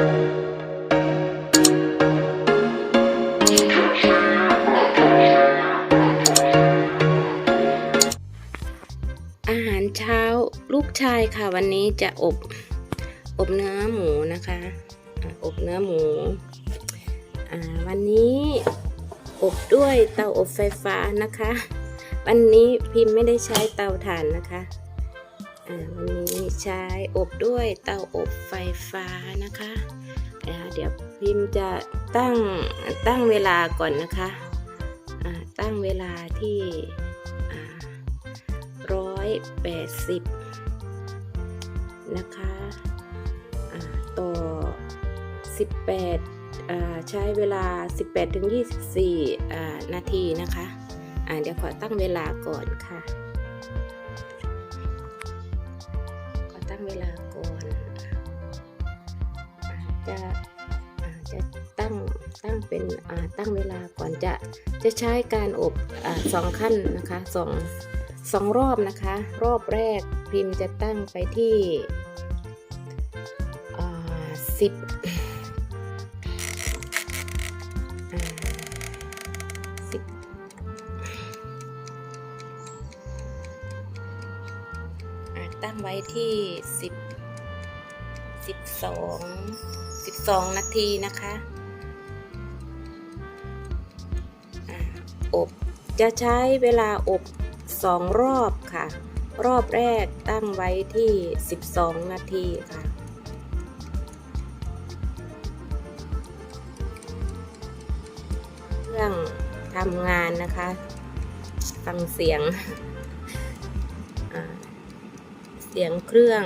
อาหารเช้าลูกชายค่ะวันนี้จะอบ อบเนื้อหมูนะคะอบเนื้อหมูวันนี้อบด้วยเตาอบไฟฟ้านะคะ วันนี้พิมพ์ไม่ได้ใช้เตาถ่านนะคะ วันนี้ใช้อบด้วยเตาอบไฟฟ้านะคะเดี๋ยวพิมพ์จะตั้งตั้งเวลาก่อนนะคะตั้งเวลาที่ร้อยแปดสิบนะคะต่อสิบแปดใช้เวลา 18ถึง24 นาทีนะคะ เดี๋ยวขอตั้งเวลาก่อนค่ะ เป็นตั้งเวลาก่อนจะจะใช้การอบอสองขั้นนะคะสองสองรอบนะคะ รอบแรกพิมพ์จะตั้งไปที่สิบสิบตั้งไว้ที่สิบสิบสองสิบสองนาทีนะคะ จะใช้เวลาอบสองรอบค่ะ รอบแรกตั้งไว้ที่ 12 นาทีค่ะ เครื่องทำงานนะคะ ฟังเสียง เสียงเครื่อง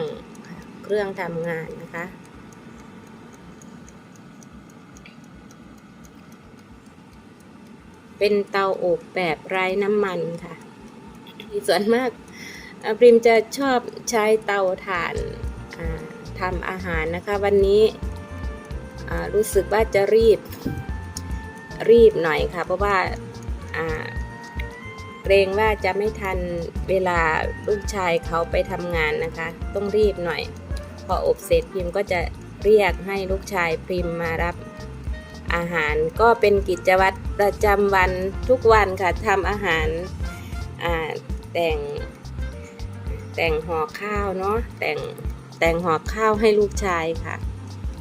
เครื่องทำงานนะคะ เป็นเตาอบแบบไร้น้ำมันค่ะส่วนมากอ่าพริมจะชอบใช้เตาถ่านาทำอาหารนะคะ วันนี้รู้สึกว่าจะรีบรีบหน่อยค่ะ เพราะว่าอ่าเกรงว่าจะไม่ทันเวลาลูกชายเขาไปทำงานนะคะ ต้องรีบหน่อย พออบเสร็จพิมก็จะเรียกให้ลูกชายพิมมารับ อาหารก็เป็นกิจวัตรประจำวันทุกวันค่ะทำอาหารแต่งแต่งห่อข้าวเนาะแต่งแต่งห่อข้าวให้ลูกชายค่ะ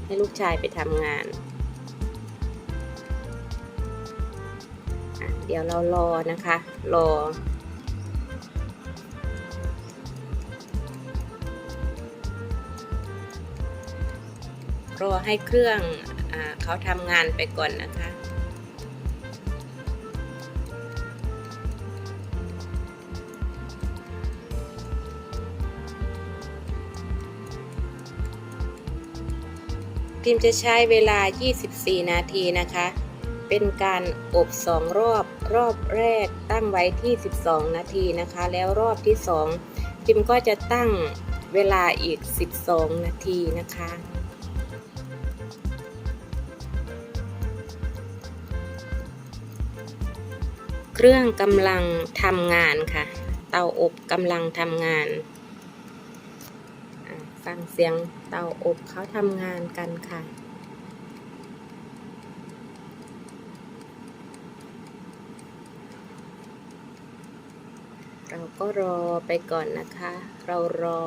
ให้ลูกชายไปทำงาน เดี๋ยวเรารอนะคะ รอรอให้เครื่องอ เขาทำงานไปก่อนนะคะ พิมจะใช้เวลา 24 นาทีนะคะ เป็นการอบสองรอบ รอบแรกตั้งไว้ที่ 12 นาทีนะคะ แล้วรอบที่ 2 พิมก็จะตั้งเวลาอีก 12 นาทีนะคะ รื่องกำลังทำงานค่ะ เตาอบกำลังทำงาน ฟังเสียงเตาอบเขาทำงานกันค่ะเราก็รอไปก่อนนะคะ เรารอ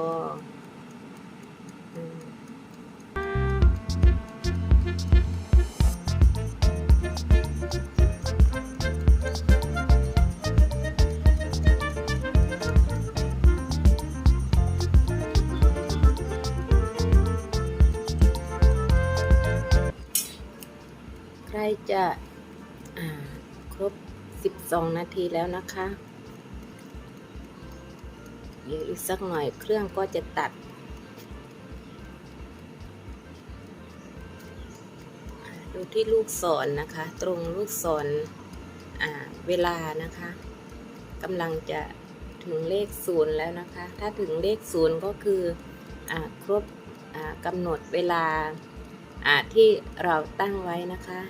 จะครบ 12 นาทีแล้วนะคะเดี๋ยวอีกสักหน่อยเครื่องก็จะตัด ดูที่ลูกศรนนะคะ ตรงลูกศรเวลานะคะกำลังจะถึงเลขศูนย์แล้วนะคะ ถ้าถึงเลขศูนย์ก็คืออครบกำหนดเวลาที่เราตั้งไว้นะคะ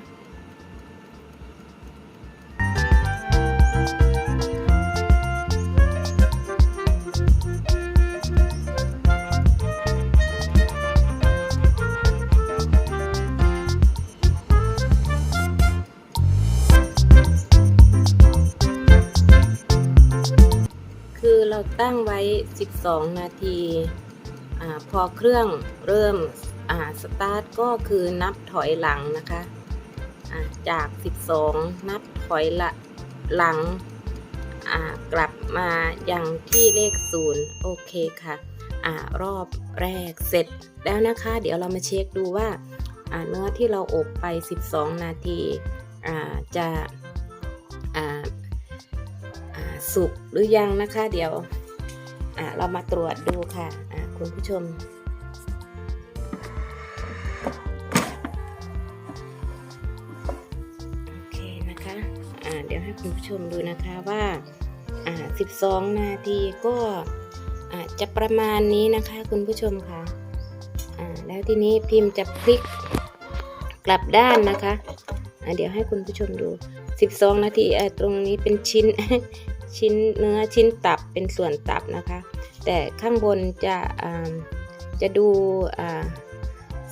ราตั้งไว้ 12 นาทีอาพอเครื่องเริ่มสตาร์ทก็คือนับถอยหลังนะคะะจาก 12 นับถอยละหลังกลับมาอย่างที่เลข 0 โอเคค่ะอรอบแรกเสร็จแล้วนะคะ เดี๋ยวเรามาเช็คดูว่าเนื้อที่เราอบไป 12 นาทีจะ สุกหรือยังนะคะ เดี๋ยวเรามาตรวจดูค่ะคุณผู้ชม โอเคนะคะะเดี๋ยวให้คุณผู้ชมดูนะคะว่า 12 นาทีก็จะประมาณนี้นะคะคุณผู้ชมค่ะแล้วทีนี้พิมพ์จะพลิกกลับด้านนะคะะเดี๋ยวให้คุณผู้ชมดู 12 นาทีตรงนี้เป็นชิ้น ชิ้นเนื้อชิ้นตับเป็นส่วนตับนะคะ แต่ข้างบนจะจะดู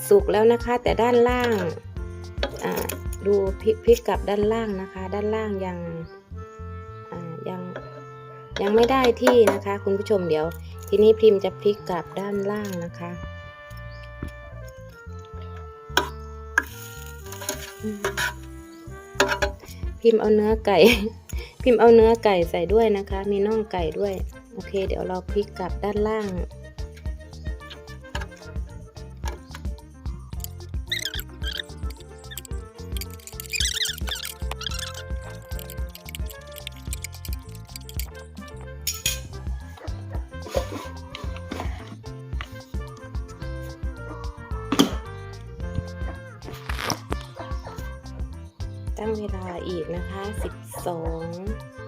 สุกแล้วนะคะ แต่ด้านล่างดูพลิกกับด้านล่างนะคะ ด้านล่างยังยังยังไม่ได้ที่นะคะ คุณผู้ชมเดี๋ยว ทีนี้พิมพ์จะพลิกกลับด้านล่างนะคะพิมพ์เอาเนื้อไก่ พิมพ์เอาเนื้อไก่ใส่ด้วยนะคะ มีน่องไก่ด้วย โอเค เดี๋ยวเราพลิกกลับด้านล่างตั้งเวลาอีกนะคะ 12โอ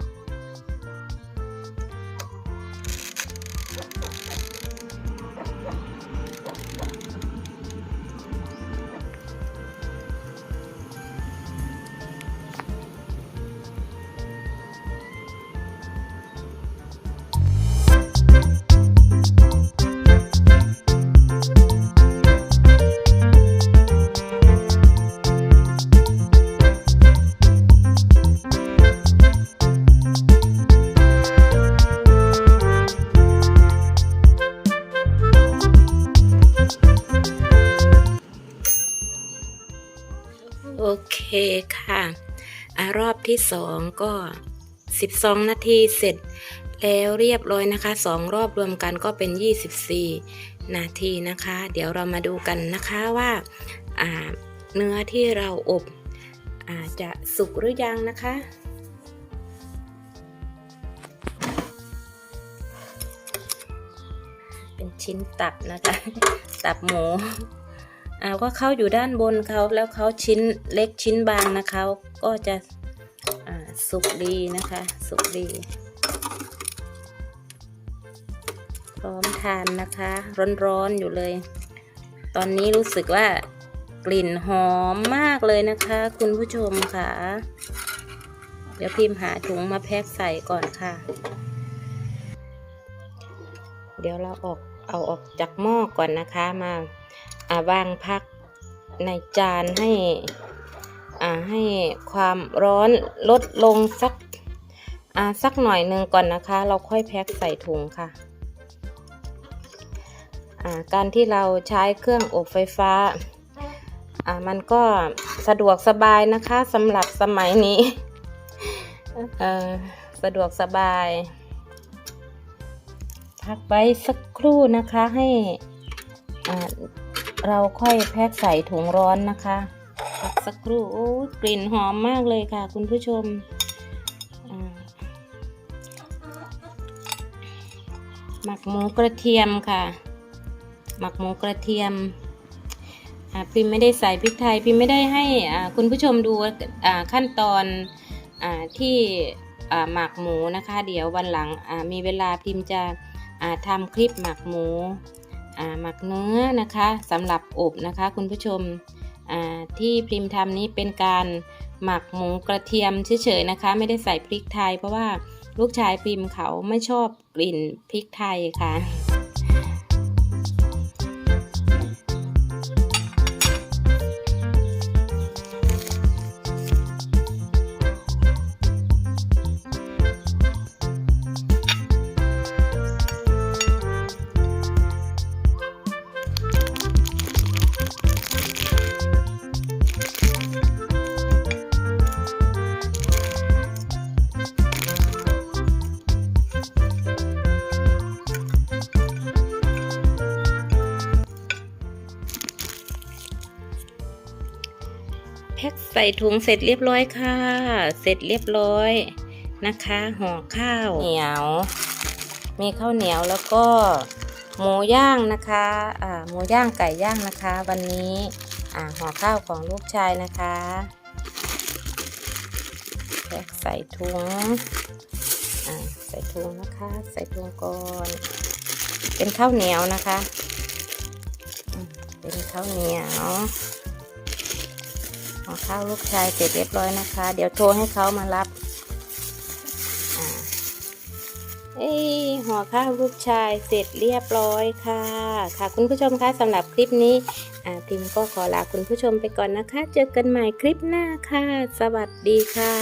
เคค่ะอรอบที่สองก็ 12 นาทีเสร็จแล้วเรียบร้อยนะคะสองรอบรวมกันก็เป็น 24 นาทีนะคะ เดี๋ยวเรามาดูกันนะคะว่าเนื้อที่เราอบอาจะสุกหรือยังนะคะ เป็นชิ้นตับนะคะ ตับหมู อ่าก็เขาอยู่ด้านบนเขาแล้วเขาชิ้นเล็กชิ้นบางนะคะก็จะอ่าสุกดีนะคะ สุกดี พร้อมทานนะคะ ร้อนๆอยู่เลย ตอนนี้รู้สึกว่ากลิ่นหอมมากเลยนะคะ คุณผู้ชมค่ะ เดี๋ยวพิมพ์หาถุงมาแพ็คใส่ก่อนค่ะ เดี๋ยวเราออกเอาออกจากหม้อก่อนนะคะมา วางพักในจานให้ให้ความร้อนลดลงสักสักหน่อยหนึ่งก่อนนะคะ เราค่อยแพ็คใส่ถุงค่ะการที่เราใช้เครื่องอบไฟฟ้า มันก็สะดวกสบายนะคะสำหรับสมัยนี้ สะดวกสบาย พักไว้สักครู่นะคะให้ เราค่อยแพ็คใส่ถุงร้อนนะคะพักสักครู่โอ้กลิ่นหอมมากเลยค่ะ คุณผู้ชมหมักหมูกระเทียมค่ะ หมักหมูกระเทียมพิมไม่ได้ใส่พริกไทยพิมไม่ได้ให้คุณผู้ชมดูขั้นตอนอที่หมักหมูนะคะ เดี๋ยววันหลังมีเวลาพิมจะทำคลิปหมักหมู หมักเนื้อนะคะสำหรับอบนะคะ คุณผู้ชมที่พิมพ์ทำนี้เป็นการหมักหมูกระเทียมเฉยๆนะคะ ไม่ได้ใส่พริกไทย เพราะว่าลูกชายพิมพ์เขาไม่ชอบกลิ่นพริกไทยค่ะ แพ็คใส่ถุงเสร็จเรียบร้อยค่ะ เสร็จเรียบร้อยนะคะห่อข้าวเหนียว มีข้าวเหนียวแล้วก็หมูย่างนะคะอ่าหมูย่างไก่ย่างนะคะ วันนี้อ่าห่อข้าวของลูกชายนะคะแพ็คใส่ถุงอ่าใส่ถุงนะคะ ใส่ถุงก่อนเป็นข้าวเหนียวนะคะ เป็นข้าวเหนียว อข้าวลูกชายเสร็จเรียบร้อยนะคะ เดี๋ยวโทรให้เขามารับเอ้ยห่อข้าวลูกชายเสร็จเรียบร้อยค่ะ ค่ะ คุณผู้ชมคะสำหรับคลิปนี้ทิมก็ขอลาคุณผู้ชมไปก่อนนะคะ เจอกันใหม่คลิปหน้าค่ะ สวัสดีค่ะ